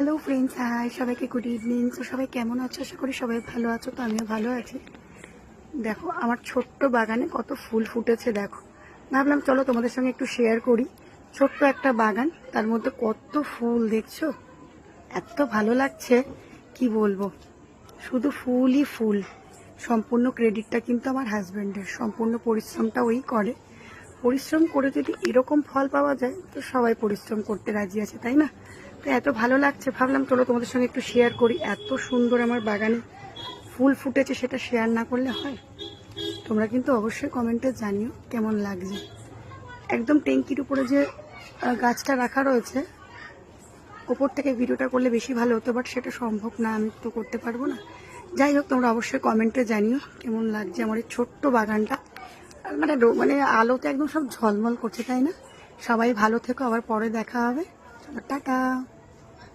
Hello friends hi সবাইকে good evening তো সবাই কেমন আছো? আশা করি সবাই ভালো আছো, তো আমিও ভালো আছি। দেখো, আমার ছোট্ট বাগানে কত ফুল ফুটেছে, দেখো। ভাবলাম, চলো তোমাদের সঙ্গে একটু শেয়ার করি। ছোট্ট একটা বাগান, তার মধ্যে কত ফুল, দেখছ? এত ভালো লাগছে, কি বলব? শুধু ফুলই ফুল। সম্পূর্ণ ক্রেডিটটা কিন্তু আমার হাজব্যান্ডের সম্পূর্ণ পরিশ্রমটা ওই করে। পরিশ্রম করে যদি এরকম ফল পাওয়া যায়, তো সবাই পরিশ্রম করতে রাজি আছে, তাই না? তো এত ভালো লাগছে, ভাবলাম চলো তোমাদের সঙ্গে একটু শেয়ার করি। এত সুন্দর আমার বাগানে ফুল ফুটেছে, সেটা শেয়ার না করলে হয়? তোমরা কিন্তু অবশ্যই কমেন্টে জানিও কেমন লাগছে। একদম ট্যাঙ্কির উপরে যে গাছটা রাখা রয়েছে, ওপর থেকে ভিডিওটা করলে বেশি ভালো হতো বাট সেটা সম্ভব না, আমি তো করতে পারব না। যাই হোক, তোমরা অবশ্যই কমেন্টে জানিও কেমন লাগছে আমার এই ছোট্ট বাগানটা। মানে মানে আলোতে একদম সব ঝলমল করছে, তাই না? সবাই ভালো থেকো, আবার পরে দেখা হবে। টাটা।